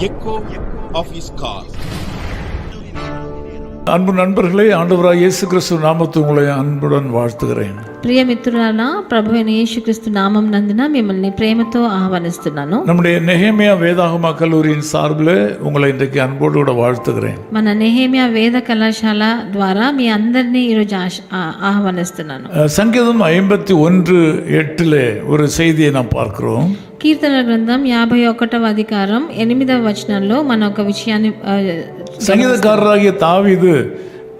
echo of his call. அன்பு நண்பர்களே ஆண்டவராக இயேசு கிறிஸ்து நாமத்து உங்களை அன்புடன் வாழ்த்துகிறேன் ప్రియ మిత్రులారా ప్రభు అయిన యేసుక్రీస్తు నామం నందున మిమ్మల్ని ప్రేమతో ఆహ్వానిస్తున్నాను நம்முடைய நெஹேமியா வேதாகமா கல்லூரியின் சார்பில் உங்களை இன்றைக்கு அன்போடு கூட வாழ்த்துகிறேன் మన నెహేమియా వేద కళాశాల ద్వారా మీ అందరినీ ఈరోజు ఆశ- ఆ- ఆహ్వానిస్తున్నాను அஹ், சங்கீதம் ஐம்பத்தி ஒன்று எட்டில் ஒரு செய்தியை நாம் பார்க்கிறோம் కీర్తన గ్రంథం యాభై ఒకటవ అధికారం ఎనిమిదవ వచనంలో మన ఒక విషయాన్ని ఆ, சங்கீதக்காரராகிய தாவீது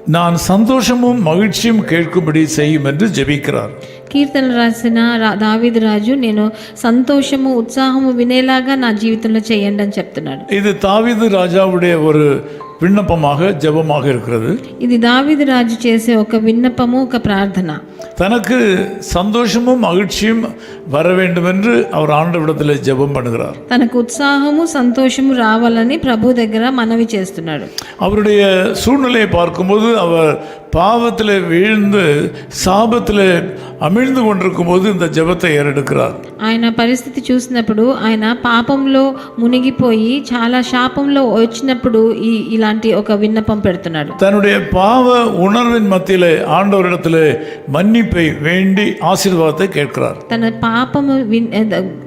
நான் சந்தோஷமும் மகிழ்ச்சியும் கேட்கும்படி செய்யும் என்று ஜெபிக்கிறார் కీర్తనలు రాసిన రా- దావీదు రాజు నేను సంతోషము ఉత్సాహము వినేలాగా నా జీవితంలో చేయండి అని చెప్తున్నాడు இது தாவீது ராஜாவுடைய ஒரு விண்ணப்பமாக ஜெபமாக இருக்கிறது ఇది దావీదు రాజు చేసే ఒక విన్నపము ఒక ప్రార్థన தனக்கு சந்தோஷமும் மகிழ்ச்சியும் வர வேண்டும் என்று அவர் ஆண்டவிடத்தில் ஜெபம் பண்ணுகிறார் తనకు ఉత్సాహము సంతోషము రావాలని ప్రభు దగ్గర మనవి చేస్తున్నాడు அவருடைய சூழ்நிலையை பார்க்கும்போது அவர் பாவத்தில் வீழ்ந்து சாபத்தில் அமிழ்ந்து கொண்டிருக்கும் போது இந்த ஜெபத்தை ஏறெடுக்கிறார் ఆయన పరిస్థితి చూసినప్పుడు ఆయన పాపంలో మునిగిపోయి చాలా శాపంలో వచ్చినప్పుడు ఈ ఇలాంటి ఒక విన్నపం పెడుతున్నాడు தன்னுடைய பாவ உணர்வின் மத்தியிலே ஆண்டவரிடத்தில் மன்னிப்பை வேண்டி ஆசீர்வாதத்தை கேட்கிறார் తన పాపము విన్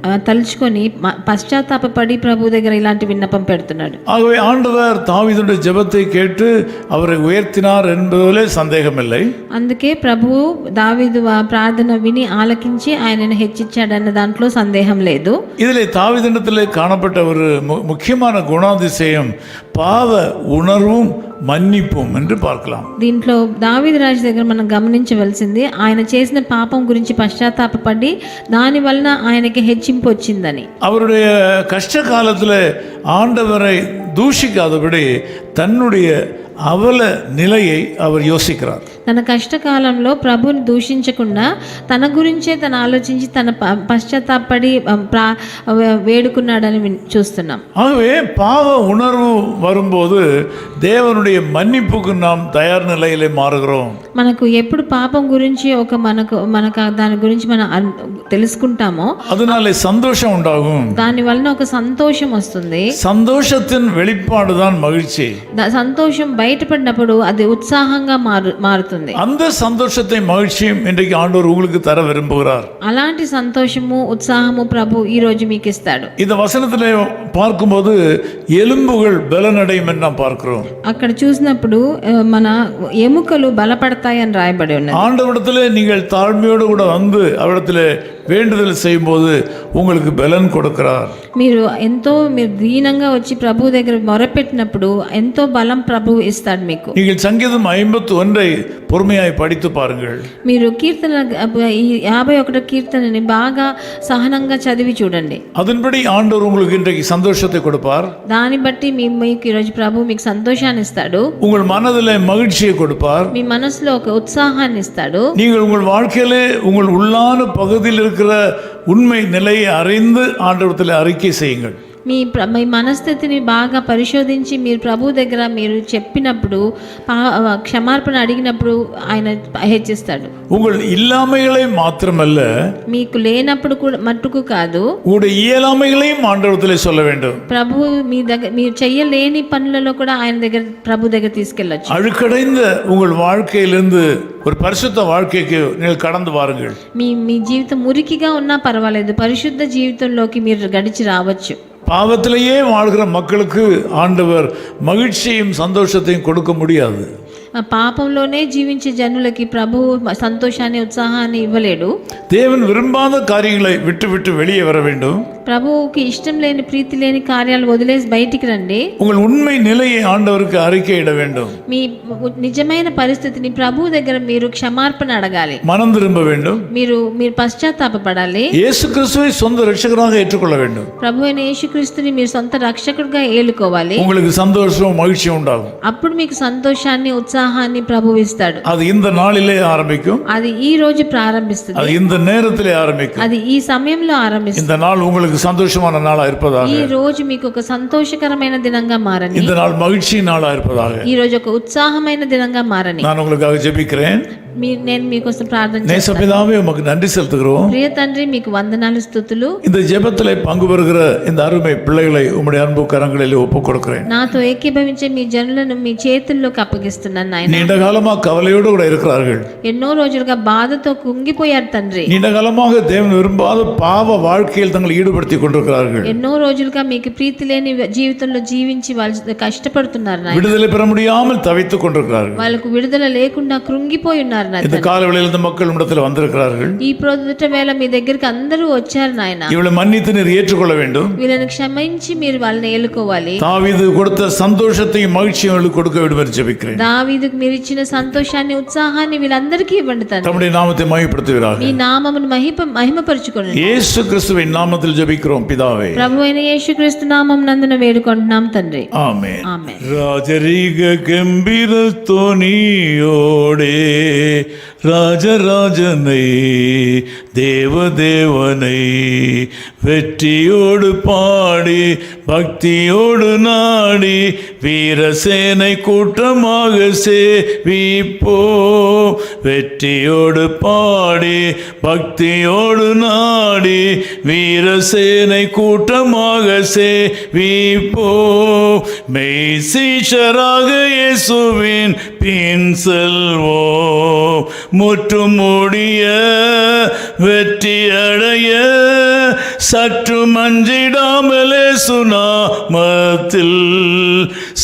ఆ, తలుచుకొని మ- పశ్చాత్తాపపడి ప్రభు దగ్గర ఇలాంటి విన్నపం పెడుతున్నాడు ஆகவே ஆண்டவர் தாவீதுடைய ஜெபத்தை கேட்டு அவரை உயர்த்தினார் என்பதிலே சந்தேகமில்லை అందుకే ప్రభువు దావీదు ఆ ప్రార్థన విని ఆలకించి ఆయనను హెచ్చించాడన్న దాంట్లో సందేహం లేదు இதிலே தாவீதிடத்தில் காணப்பட்ட ஒரு மு- முக்கியமான குணாதிசயம் பாவ உணர்வும் மன்னிப்பும் என்று பார்க்கலாம் దీంట్లో దావీదు రాజు దగ్గర మనం గమనించవలసింది ఆయన చేసిన పాపం గురించి పశ్చాత్తాపపడి దాని వలన ఆయనకి హెచ్చింపు వచ్చిందని அவருடைய கஷ்ட காலத்தில் ஆண்டவரை தூஷிக்காதபடி தன்னுடைய அவல நிலையை அவர் யோசிக்கிறார் తన కష్టకాలంలో ప్రభుని దూషించకుండా తన గురించే తను ఆలోచించి తన ప- పశ్చాత్తాపడి ఆ, ప్రా వేడుకున్నాడని విన్- చూస్తున్నాం ஆகவே பாவ உணர்வு வரும்போது தேவனுடைய மன்னிப்புக்கு நாம் தயார் நிலையிலே மாறுகிறோம் మనకు ఎప్పుడు పాపం గురించి ఒక మనకు మనకు ఆ దాని గురించి మనం అన్- తెలుసుకుంటామో அதனாலே சந்தோஷம் உண்டாகும் దాని వలన ఒక సంతోషం వస్తుంది சந்தோஷத்தின் வெளிப்பாடு தான் மகிழ்ச்சி దా- సంతోషం బయటపడినప్పుడు అది ఉత్సాహంగా మారు మారుతుంది அந்த சந்தோஷத்தை மகிழ்ச்சியும் இன்றைக்கு ஆண்டவர் உங்களுக்கு தர விரும்புகிறார் అలాంటి సంతోషము ఉత్సాహము ప్రభు ఈ రోజు మీకు ఇస్తాడు இந்த வசனத்திலே பார்க்கும்போது எலும்புகள் பலனடையும் என்று நாம் பார்க்கிறோம் అక్కడ చూసినప్పుడు ఆ, మన ఎముకలు బలపడతాయని రాయబడి ఉన్నది ஆண்டவரிடத்தில் நீங்கள் தாழ்மையோடு கூட வந்து அவரிடத்தில் வேண்டுதல் செய்யும்போது உங்களுக்கு பலன் கொடுக்கிறார் మీరు ఎంతో మీరు దీనంగా వచ్చి ప్రభు దగ్గర మొరపెట్టినప్పుడు ఎంతో బలం ప్రభు ఇస్తాడు మీకు நீங்கள் சங்கீதம் ஐம்பத்து ஒன்றை பொறுமையாய் படித்து பாருங்கள் మీరు కీర్తన ఈ యాభై ఒకటో కీర్తనని బాగా సహనంగా చదివి చూడండి அதன்படி ஆண்டவர் உங்களுக்கு இன்றைக்கு சந்தோஷத்தை கொடுப்பார் దాన్ని బట్టి మీ మీకు ఈరోజు ప్రభు మీకు సంతోషాన్ని ఇస్తాడు உங்கள் மனதில் மகிழ்ச்சியை கொடுப்பார் మీ మనసులో ఒక ఉత్సాహాన్ని ఇస్తాడు நீங்கள் உங்கள் வாழ்க்கையிலே உங்கள் உள்ளான பகுதியில் இருக்கிற உண்மை நிலையை அறிந்து ஆண்டவரத்தில் அறிக்கை செய்யுங்கள் మీ ప్ర- మీ మనస్థితిని బాగా పరిశోధించి మీరు ప్రభు దగ్గర మీరు చెప్పినప్పుడు పా క్షమార్పణ అడిగినప్పుడు ఆయన హెచ్చిస్తాడు உங்கள் இல்லாமைகளை மாத்திரமல்ல మీకు లేనప్పుడు కూడా మట్టుకు కాదు உங்களுடைய இயலாமைகளையும் ஆண்டவரத்தில் சொல்ல வேண்டும் ప్రభు మీ దగ్గర మీరు చెయ్యలేని పనులలో కూడా ఆయన దగ్గర ప్రభు దగ్గర తీసుకెళ్ళొచ్చు அழுக்கடைந்த உங்கள் வாழ்க்கையிலிருந்து ஒரு பரிசுத்த வாழ்க்கைக்கு நீங்கள் கடந்து வாருங்கள் మీ మీ జీవితం మురికిగా ఉన్నా పర్వాలేదు పరిశుద్ధ జీవితంలోకి మీరు గడిచి రావచ్చు பாவத்திலேயே வாழ்கிற மக்களுக்கு ஆண்டவர் மகிழ்ச்சியும் சந்தோஷத்தையும் கொடுக்க முடியாது ఆ పాపంలోనే జీవించే జనులకి ప్రభు సంతోషాన్ని ఉత్సాహాన్ని ఇవ్వలేడు தேவன் விரும்பாத காரியங்களை விட்டு விட்டு வெளியே வர வேண்டும் ప్రభువుకి ఇష్టం లేని ప్రీతి లేని కార్యాలు వదిలేసి బయటికి రండి உங்கள் உண்மை நிலையை ஆண்டவருக்கு அறிக்கையிட வேண்டும் మీ నిజమైన పరిస్థితిని ప్రభు దగ్గర మీరు క్షమార్పణ అడగాలి மனம் திரும்ப வேண்டும் మీరు మీరు పశ్చాత్తాపపడాలి இயேசு கிறிஸ்துவை சொந்த ரட்சகராக ஏற்றுக்கொள்ள வேண்டும் ప్రభు అయిన యేసుక్రీస్తుని మీరు సొంత రక్షకుడిగా ఏలుకోవాలి உங்களுக்கு சந்தோஷம் மகிழ்ச்சியும் உண்டாகும் అప్పుడు మీకు సంతోషాన్ని ఉత్సాహాన్ని ప్రభు ఇస్తాడు அது இந்த நாளிலே ஆரம்பிக்கும் అది ఈ రోజు ప్రారంభిస్తుంది அது இந்த நேரத்திலே ஆரம்பிக்கும் అది ఈ సమయంలో ఆరంభిస్తుంది இந்த நாள் உங்களுக்கு சந்தோஷமான நாளா இருப்பதாக ఈ రోజు మీకు ఒక సంతోషకరమైన దినంగా మారని இந்த நாள் மகிழ்ச்சி நாளா இருப்பதாக ఈ రోజు ఒక ఉత్సాహమైన దినంగా మారని நான் உங்களுக்காக ஜெபிக்கிறேன் మీ నేను మీకోసం ప్రార్థన చేస్తాను நேசப்பிதாவே உமக்கு நன்றி செலுத்துகிறோம் ప్రియ తండ్రి మీకు వందనాలు స్థుతులు இந்த ஜெபத்தில் பங்கு பெறுகிற இந்த அருமை பிள்ளைகளை உம்முடைய அன்பு கரங்களில் ஒப்புக் கொடுக்கிறேன் నాతో ఏకీభవించే మీ జనులను మీ చేతుల్లోకి అప్పగిస్తున్నాను నాయన நீண்ட காலமா கவலையோடு கூட இருக்கிறார்கள் ఎన్నో రోజులుగా బాధతో కుంగిపోయారు తండ్రి நீண்ட காலமாக தேவன் விரும்பாத பாவ வாழ்க்கையில் தங்களை ஈடுபடுத்திக் கொண்டிருக்கிறார்கள் ఎన్నో రోజులుగా మీకు ప్రీతి లేని జీవితంలో జీవించి వాళ్ళు కష్టపడుతున్నారు నాయన விடுதலை பெற முடியாமல் தவித்துக் கொண்டிருக்கிறார்கள் వాళ్ళకు విడుదల లేకుండా కృంగిపోయి ఉన్నారు నాయన இந்த காலவெளியில் இந்த மக்கள் இடத்தில் வந்திருக்கிறார்கள் ఈ ప్రొద్దుట వేళ మీ దగ్గరికి అందరూ వచ్చారు నాయన இவளை மன்னித்து நீர் ஏற்றுக்கொள்ள வேண்டும் వీళ్ళని క్షమించి మీరు వాళ్ళని ఏలుకోవాలి தாவீது கொடுத்த சந்தோஷத்தையும் மகிழ்ச்சியும் அவளுக்கு கொடுக்க வேண்டும் என்று ஜெபிக்கிறேன் దావీదుకు మీరు ఇచ్చిన సంతోషాన్ని ఉత్సాహాన్ని వీళ్ళందరికీ ఇవ్వండి తండ్రి தம்முடைய நாமத்தை மகிழ்ப்படுத்துகிறார்கள் మీ నామమును మహిమ మహిమపరచుకోండి இயேசு கிறிஸ்துவின் நாமத்தில் ஜெபிக்கிறோம் பிதாவே ప్రభు అయిన యేసుక్రీస్తు నామం నందున వేడుకుంటున్నాం తండ్రి ஆமென் ఆమె ராஜரீக கம்பீர தோனியோடே ராஜராஜனை தேவதேவனை வெற்றியோடு பாடி பக்தியோடு நாடி வீரசேனை கூட்டமாக சேவிப்போ வெற்றியோடு பாடி பக்தியோடு நாடி வீரசேனை கூட்டமாக சேவிப்போ மெய் சீஷராக இயேசுவின் பின் செல்வோ முற்றும் முடிய வெற்றி அடைய சற்று மஞ்சிடாமலே சுனாமத்தில்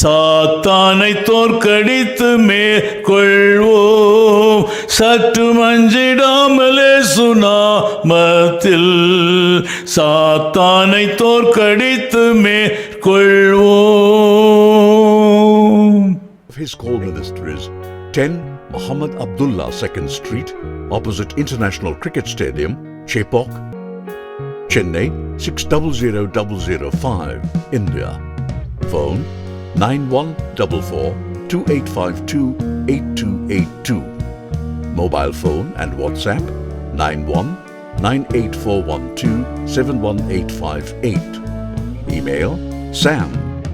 சாத்தானை தோற்கடித்து மேற்கொள்வோம். சற்று மஞ்சிடாமலே சுனாமத்தில் சாத்தானை தோற்கடித்து மேற்கொள்வோம். His call ministries 10 Muhammad Abdullah 2nd Street, opposite International Cricket Stadium, Chepok, Chennai 600005, India. Phone 9144 2852 8282. Mobile phone and WhatsApp 91 98412 71858. Email sam